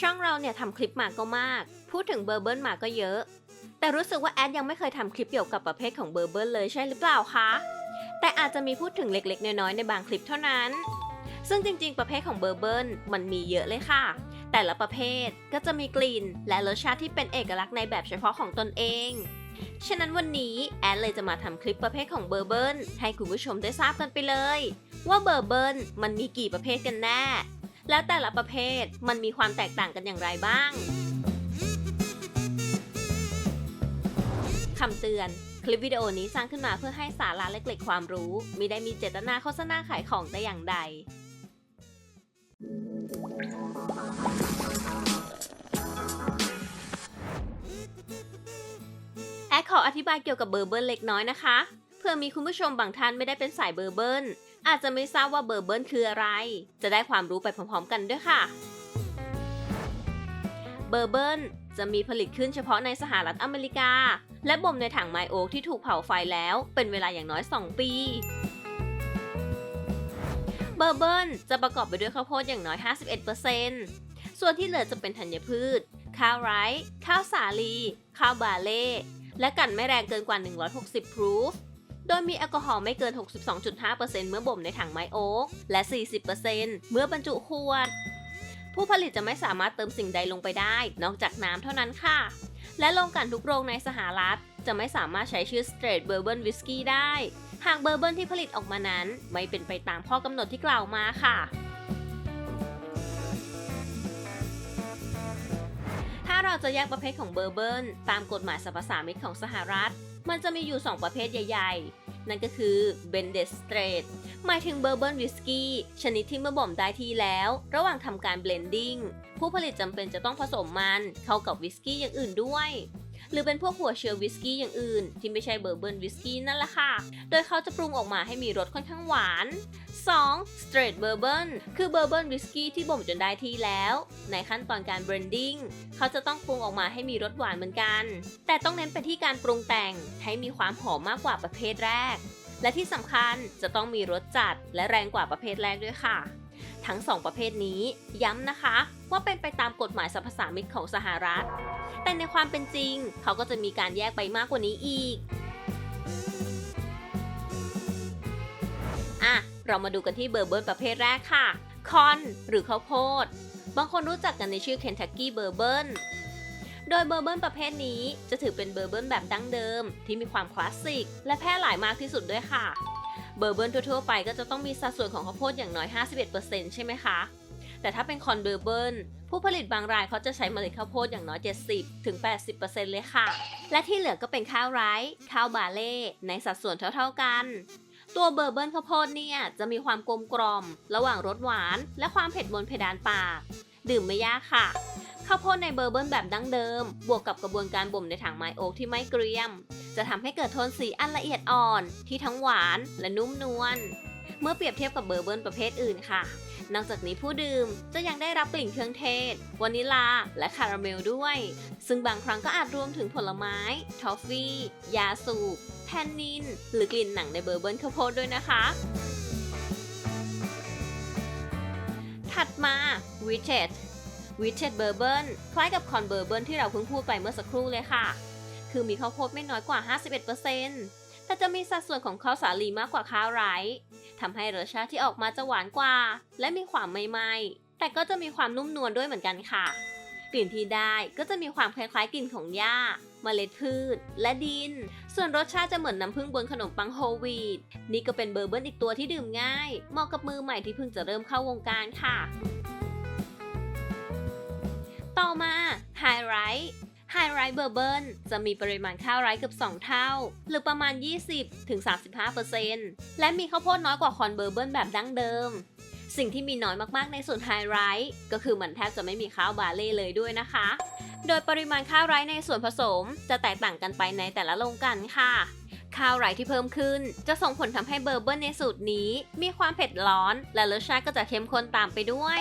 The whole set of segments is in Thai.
ช่องเราเนี่ยทำคลิปมาก็มาก พูดถึงเบอร์เบิลมาก็เยอะ แต่รู้สึกว่าแอดยังไม่เคยทำคลิปเกี่ยวกับประเภทของเบอร์เบิลเลยใช่หรือเปล่าคะ แต่อาจจะมีพูดถึงเล็กๆ น้อยๆ ในบางคลิปเท่านั้น ซึ่งจริงๆ ประเภทของเบอร์เบิลมันมีเยอะเลยค่ะ แต่ละประเภทก็จะมีกลิ่น และรสชาติที่เป็นเอกลักษณ์ในแบบเฉพาะของตนเอง ฉะนั้นวันนี้แอดเลยจะมาทำคลิปประเภทของเบอร์เบิลให้คุณผู้ชมได้ทราบกันไปเลย ว่าเบอร์เบิลมันมีกี่ประเภทกันแน่ แล้วแต่ละประเภทมันมีความแตกต่างกันอย่างไรบ้างคำเตือน คลิปวิดีโอนี้สร้างขึ้นมาเพื่อให้สาระเล็กๆความรู้ มิได้มีเจตนาโฆษณาขายของแต่อย่างใด แอดขออธิบายเกี่ยวกับเบอร์เบิลเล็กน้อยนะคะ เพื่อมีคุณผู้ชมบางท่านไม่ได้เป็นสายเบอร์เบิล อาจจะไม่ทราบว่าเบอร์เบิลคืออะไร จะได้ความรู้ไปพร้อมๆกันด้วยค่ะ เบอร์เบิลจะมีผลิตขึ้นเฉพาะในสหรัฐอเมริกา และบ่มในถังไมโอ๊กที่ถูกเผาไฟแล้วเป็นเวลาอย่างน้อย 2 ปีเบอร์เบิลจะประกอบไปด้วยข้าวโพดอย่างน้อย 51%ส่วนที่เหลือจะเป็นธัญพืช ข้าวไรซ์ข้าวสาลี ข้าวบาเล่ และกันไม่แรงเกินกว่า 160 proof โดยมีแอลกอฮอล์ไม่เกิน 62.5%เมื่อบ่มในถังไม้โอ๊กและ 40%เมื่อบรรจุขวด ผู้ผลิตจะไม่สามารถเติมสิ่งใดลงไปได้ นอกจากน้ำเท่านั้นค่ะ และโรงกลั่นทุกโรงในสหรัฐ จะไม่สามารถใช้ชื่อ Straight Bourbon Whiskey ได้ หากเบอร์เบิลที่ผลิตออกมานั้น ไม่เป็นไปตามข้อกำหนดที่กล่าวมาค่ะถ้าเราจะแยกประเภทของเบอร์เบิลตามกฎหมายสรรพสามิตของสหรัฐ มันจะมีอยู่ 2 ประเภทใหญ่ๆ นั่นก็คือเบนเดสเตรดหมายถึงเบอร์เบิร์นวิสกี้ชนิดที่เมื่อบ่มได้ที่แล้ว ระหว่างทำการเบลนดิ้งผู้ผลิตจำเป็นจะต้องผสมมันเข้ากับวิสกี้อย่างอื่นด้วย หรือเป็นพวกหัวเชื้อวิสกี้อย่างอื่น ที่ไม่ใช่เบอร์เบิร์นวิสกี้นั่นแหละค่ะ โดยเขาจะปรุงออกมาให้มีรสค่อนข้างหวาน 2. Straight Bourbon คือเบอร์เบิลวิสกี้ที่บ่มจนได้ที่แล้ว ในขั้นตอนการเบรนดิ้งเขาจะต้องปรุงออกมาให้มีรสหวานเหมือนกัน แต่ต้องเน้นไปที่การปรุงแต่งให้มีความหอมมากกว่าประเภทแรก และที่สำคัญจะต้องมีรสจัดและแรงกว่าประเภทแรกด้วยค่ะ ทั้งสองประเภทนี้ย้ำนะคะ ว่าเป็นไปตามกฎหมายสรรพสามิตของสหรัฐ แต่ในความเป็นจริง เขาก็จะมีการแยกไปมากกว่านี้อีก เรามาดูกันที่เบอร์เบิลประเภทแรกค่ะ คอน หรือข้าวโพด บางคนรู้จักกันในชื่อ Kentucky Bourbon โดยเบอร์เบิลประเภทนี้จะถือเป็นเบอร์เบิลแบบดั้งเดิม ที่มีความคลาสสิก และแพร่หลายมากที่สุดด้วยค่ะ เบอร์เบิลทั่วๆไปก็จะต้องมีสัดส่วนของข้าวโพดอย่างน้อย 51%ใช่ไหมคะ แต่ถ้าเป็นคอนเบอร์เบิลผู้ผลิตบางรายเขาจะใช้เมล็ดข้าวโพดอย่างน้อย 70ถึง80%เลยค่ะ และที่เหลือก็เป็นข้าวไรซ์ข้าวบาเล่ในสัดส่วนเท่าๆกัน ตัวเบอร์เบิลข้าวโพดเนี่ยจะมีความกลมกล่อม ระหว่างรสหวาน และความเผ็ดบนเพดานปาก ดื่มไม่ยากค่ะข้าวโพดในเบอร์เบิลแบบดั้งเดิม บวกกับกระบวนการบ่มในถังไม้โอ๊กที่ไม่เกรียม จะทำให้เกิดโทนสีอันละเอียดอ่อน ที่ทั้งหวานและนุ่มนวลเมื่อเปรียบเทียบกับเบอร์เบิลประเภทอื่นค่ะ นอกจากนี้ผู้ดื่มจะยังได้รับกลิ่นเครื่องเทศ วานิลา และคาราเมลด้วย ซึ่งบางครั้งก็อาจรวมถึงผลไม้ ทอฟฟี่ ยาสูบแทนนิน หรือกลิ่นหนังในเบอร์เบิลข้าวโพดด้วยนะคะ ถัดมาวิเชตวิเชตเบอร์เบิลคล้ายกับคอนเบอร์เบิลที่เราเพิ่งพูดไปเมื่อสักครู่เลยค่ะ คือมีข้าวโพดไม่น้อยกว่า 51%แต่จะมีสัดส่วนของข้าวสาลีมากกว่าข้าวไรซ์ ทำให้รสชาติที่ออกมาจะหวานกว่า และมีความไม่ไหม้แต่ก็จะมีความนุ่มนวลด้วยเหมือนกันค่ะ กลิ่นที่ได้ก็จะมีความคล้ายๆกลิ่นของหญ้าเมล็ดพืช และดิน ส่วนรสชาติจะเหมือนน้ำผึ้งบนขนมปังโฮลวีตนี่ก็เป็นเบอร์เบิลอีกตัวที่ดื่มง่าย เหมาะกับมือใหม่ที่เพิ่งจะเริ่มเข้าวงการค่ะ ต่อมาไฮไรท์ ไฮไรเบอร์เบิลจะมีปริมาณข้าวไรเกือบ 2 เท่า หรือประมาณ 20-35%และมีข้าวโพดน้อยกว่าคอนเบอร์เบิลแบบดั้งเดิม สิ่งที่มีน้อยมากๆในส่วนไฮไรท์ก็คือมันแทบจะไม่มีข้าวบาเล่เลยด้วยนะคะ โดยปริมาณข้าวไรซ์ในส่วนผสมจะแตกต่างกันไปในแต่ละโรงกันค่ะข้าวไรที่เพิ่มขึ้น จะส่งผลทำให้เบอร์เบิลในสูตรนี้ มีความเผ็ดร้อน และรสชาติก็จะเข้มข้นตามไปด้วย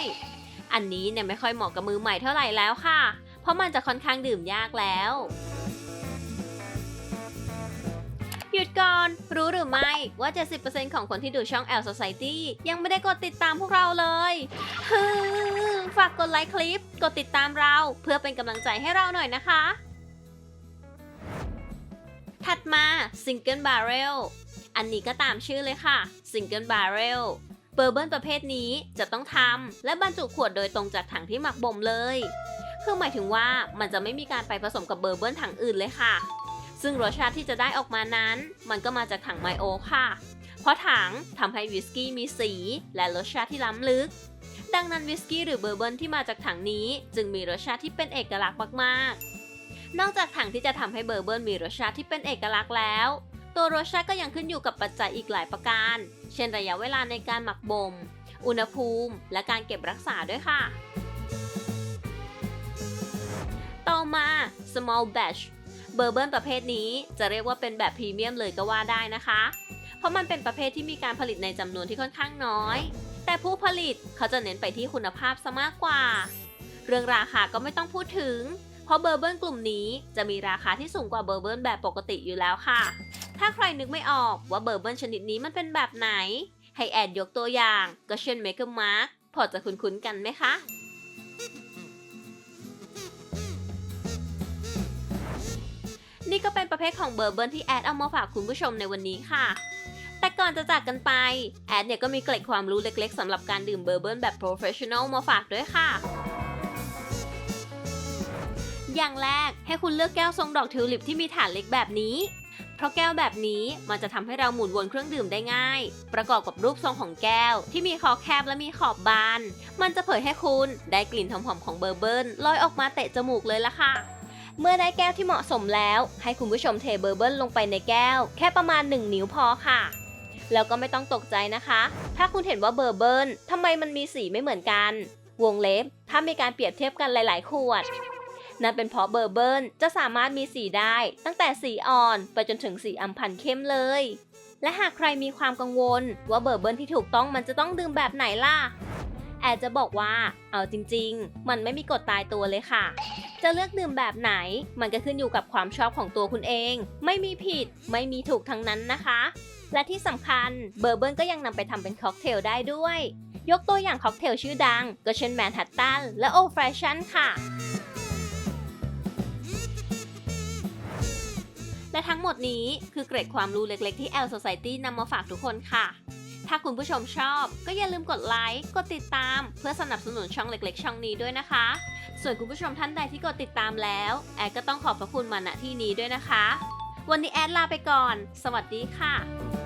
อันนี้เนี่ยไม่ค่อยเหมาะกับมือใหม่เท่าไหร่แล้วค่ะ เพราะมันจะค่อนข้างดื่มยากแล้ว หยุดก่อน รู้หรือไม่ว่า 70%ของคนที่ดูช่อง L Society ยังไม่ได้กดติดตามพวกเราเลยฮึฝากกดไลค์คลิป กดติดตามเราเพื่อเป็นกำลังใจให้เราหน่อยนะคะ ถัดมา Single Barrel อันนี้ก็ตามชื่อเลยค่ะ Single Barrel เบอร์เบิลประเภทนี้จะต้องทำและบรรจุขวดโดยตรงจากถังที่หมักบ่มเลย คือหมายถึงว่ามันจะไม่มีการไปผสมกับเบอร์เบิลถังอื่นเลยค่ะ ซึ่งรสชาติที่จะได้ออกมานั้น มันก็มาจากถังไมโอค่ะ เพราะถังทำให้วิสกี้มีสีและรสชาติที่ล้ำลึก ดังนั้นวิสกี้หรือเบอร์เบิลที่มาจากถังนี้ จึงมีรสชาติที่เป็นเอกลักษณ์มากๆ นอกจากถังที่จะทำให้เบอร์เบิลมีรสชาติที่เป็นเอกลักษณ์แล้ว ตัวรสชาติก็ยังขึ้นอยู่กับปัจจัยอีกหลายประการ เช่นระยะเวลาในการหมักบ่ม อุณหภูมิ และการเก็บรักษาด้วยค่ะ มา small batch เบอร์เบิลประเภทนี้จะเรียกว่าเป็นแบบพรีเมียมเลยก็ว่าได้นะคะ เพราะมันเป็นประเภทที่มีการผลิตในจำนวนที่ค่อนข้างน้อย แต่ผู้ผลิตเขาจะเน้นไปที่คุณภาพซะมากกว่า เรื่องราคาก็ไม่ต้องพูดถึง เพราะเบอร์เบิลกลุ่มนี้จะมีราคาที่สูงกว่าเบอร์เบิลแบบปกติอยู่แล้วค่ะ ถ้าใครนึกไม่ออกว่าเบอร์เบิลชนิดนี้มันเป็นแบบไหน ให้แอดยกตัวอย่างก็เช่นเมก e มาร์กพอจะคุ้นๆกันไหมคะ นี่ก็เป็นประเภทของเบอร์เบิลที่แอดเอามาฝากคุณผู้ชมในวันนี้ค่ะ แต่ก่อนจะจากกันไป แอดเนี่ยก็มีเกร็ดความรู้เล็กๆสำหรับการดื่มเบอร์เบิลแบบโปรเฟชชั่นอลมาฝากด้วยค่ะ อย่างแรกให้คุณเลือกแก้วทรงดอกทิวลิปที่มีฐานเล็กแบบนี้ เพราะแก้วแบบนี้มันจะทำให้เราหมุนวนเครื่องดื่มได้ง่าย ประกอบกับรูปทรงของแก้ว ที่มีคอแคบและมีขอบบาน มันจะเผยให้คุณได้กลิ่นหอมๆของเบอร์เบิลลอยออกมาเตะจมูกเลยละค่ะ เมื่อได้แก้วที่เหมาะสมแล้ว ให้คุณผู้ชมเทเบอร์เบิลลงไปในแก้ว แค่ประมาณ 1 นิ้วพอค่ะ แล้วก็ไม่ต้องตกใจนะคะ ถ้าคุณเห็นว่าเบอร์เบิลทำไมมันมีสีไม่เหมือนกัน วงเล็บ ถ้ามีการเปรียบเทียบกันหลาย ๆ ขวด นั่นเป็นเพราะเบอร์เบิลจะสามารถมีสีได้ ตั้งแต่สีอ่อนไปจนถึงสีอำพันธ์เข้มเลย และหากใครมีความกังวล ว่าเบอร์เบิลที่ถูกต้องมันจะต้องดื่มแบบไหนล่ะ แอดจะบอกว่า เอาจริง ๆ มันไม่มีกฎตายตัวเลยค่ะ จะเลือกดื่มแบบไหน มันก็ขึ้นอยู่กับความชอบของตัวคุณเอง ไม่มีผิด ไม่มีถูกทั้งนั้นนะคะ และที่สำคัญเบอร์เบิลก็ยังนำไปทำเป็นค็อกเทลได้ด้วย ยกตัวอย่างค็อกเทลชื่อดัง ก็เช่นแมนฮัตตันและโอแฟชั่นค่ะและทั้งหมดนี้คือเกร็ดความรู้เล็กๆที่ L Society นำมาฝากทุกคนค่ะ ถ้าคุณผู้ชมชอบ ก็อย่าลืมกดไลค์ กดติดตาม เพื่อสนับสนุนช่องเล็ก ๆ ช่องนี้ด้วยนะคะ ส่วนคุณผู้ชมท่านใดที่กดติดตามแล้ว แอดก็ต้องขอบพระคุณมาณที่นี้ด้วยนะคะ วันนี้แอดลาไปก่อน สวัสดีค่ะ